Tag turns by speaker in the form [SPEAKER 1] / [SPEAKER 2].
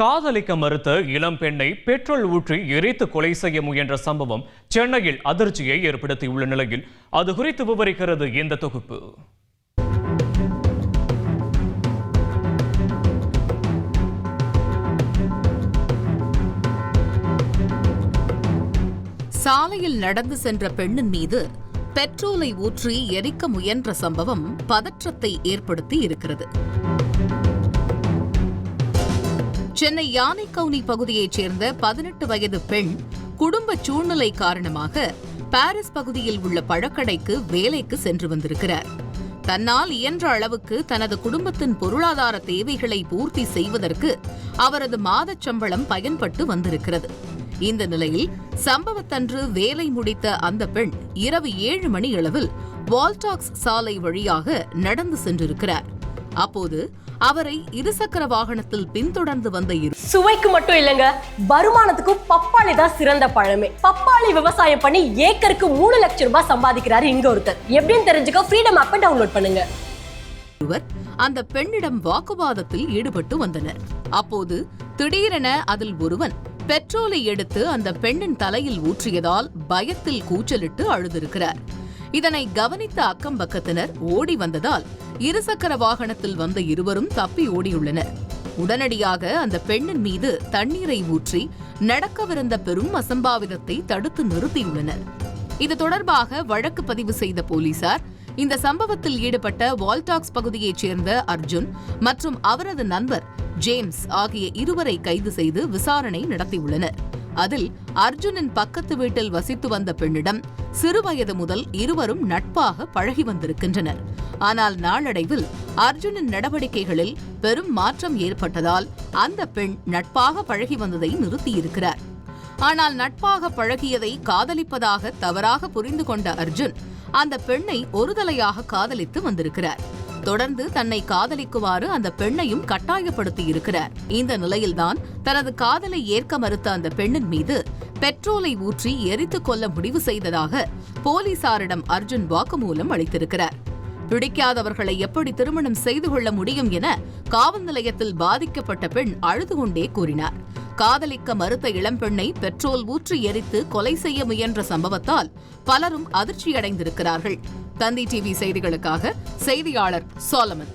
[SPEAKER 1] காதலிக்க மறுத்த இளம் பெண்ணை பெட்ரோல் ஊற்றி எரித்து கொலை செய்ய முயன்ற சம்பவம் சென்னையில் அதிர்ச்சியை ஏற்படுத்தியுள்ள நிலையில் அது குறித்து விவரிக்கிறது இந்த தொகுப்பு.
[SPEAKER 2] சாலையில் நடந்து சென்ற பெண்ணின் மீது பெட்ரோலை ஊற்றி எரிக்க முயன்ற சம்பவம் பதற்றத்தை ஏற்படுத்தி இருக்கிறது. சென்னை யானைக்கவுனி பகுதியைச் சேர்ந்த பதினெட்டு வயது பெண் குடும்ப சூழ்நிலை காரணமாக பாரிஸ் பகுதியில் உள்ள பழக்கடைக்கு வேலைக்கு சென்று வந்திருக்கிறார். தன்னால் இயன்ற அளவுக்கு தனது குடும்பத்தின் பொருளாதார தேவைகளை பூர்த்தி செய்வதற்கு அவரது மாதச் சம்பளம் பயன்பட்டு வந்திருக்கிறது. இந்த நிலையில் சம்பவத்தன்று வேலை முடித்த அந்த பெண் இரவு ஏழு மணி அளவில் வால்டாக்ஸ் சாலை வழியாக நடந்து சென்றிருக்கிறார். அப்போது அவரை இருசக்கர வாகனத்தில் பின்தொடர்ந்து வந்த இரு
[SPEAKER 3] சுவைக்கு மட்டும் இல்லைங்க வருமானத்துக்கும் பப்பாளி தான் சிறந்த பழமே. பப்பாளி விவசாயம் பண்ணி ஏக்கருக்கு மூணு லட்சம் ரூபாய் சம்பாதிக்கிறாரு இங்க ஒருத்தர். எப்படின்னு தெரிஞ்சுக்க ஃப்ரீடம் ஆப்பை டவுன்லோட் பண்ணுங்க.
[SPEAKER 2] ஒருவர் அந்த பெண்ணிடம் வாக்குவாதத்தில் ஈடுபட்டு வந்தனர். அப்போது திடீரென அதில் ஒருவன் பெட்ரோலை எடுத்து அந்த பெண்ணின் தலையில் ஊற்றியதால் பயத்தில் கூச்சலிட்டு அழுதிருக்கிறார். இதனை கவனித்த அக்கம் பக்கத்தினர் ஓடி வந்ததால் இருசக்கர வாகனத்தில் வந்த இருவரும் தப்பி ஓடியுள்ளனர். உடனடியாக அந்த பெண்ணின் மீது தண்ணீரை ஊற்றி நடக்கவிருந்த பெரும் அசம்பாவிதத்தை தடுத்து நிறுத்தியுள்ளனர். இது தொடர்பாக வழக்கு பதிவு செய்த போலீசார் இந்த சம்பவத்தில் ஈடுபட்ட வால்டாக்ஸ் பகுதியைச் சேர்ந்த அர்ஜுன் மற்றும் அவரது நண்பர் ஜேம்ஸ் ஆகிய இருவரை கைது செய்து விசாரணை நடத்தியுள்ளனர். அதில் அர்ஜுனின் பக்கத்து வீட்டில் வசித்து வந்த பெண்ணிடம் சிறுவயது முதல் இருவரும் நட்பாக பழகி வந்திருக்கின்றனர். ஆனால் நாளடைவில் அர்ஜுனின் நடவடிக்கைகளில் பெரும் மாற்றம் ஏற்பட்டதால் அந்த பெண் நட்பாக பழகி வந்ததை நிறுத்தியிருக்கிறார். ஆனால் நட்பாக பழகியதை காதலிப்பதாக தவறாக புரிந்து கொண்ட அர்ஜுன் அந்த பெண்ணை ஒருதலையாக காதலித்து வந்திருக்கிறார். தொடர்ந்து தன்னை காதலிக்குமாறு அந்த பெண்ணையும் கட்டாயப்படுத்தி இருக்கிறார் இந்த நிலையில்தான் தனது காதலை ஏற்க மறுத்த அந்த பெண்ணின் மீது பெட்ரோலை ஊற்றி எரித்துக் கொள்ள முடிவு செய்ததாக போலீசாரிடம் அர்ஜுன் வாக்குமூலம் அளித்திருக்கிறார். பிடிக்காதவர்களை எப்படி திருமணம் செய்து கொள்ள முடியும் என காவல் நிலையத்தில் பாதிக்கப்பட்ட பெண் அழுது கொண்டே கூறினார். காதலிக்க மறுத்த இளம்பெண்ணை பெட்ரோல் ஊற்றி எரித்து கொலை செய்ய முயன்ற சம்பவத்தால் பலரும் அதிர்ச்சியடைந்திருக்கிறார்கள். தந்தி டிவி செய்திகளுக்காக செய்தியாளர் சோலமன்.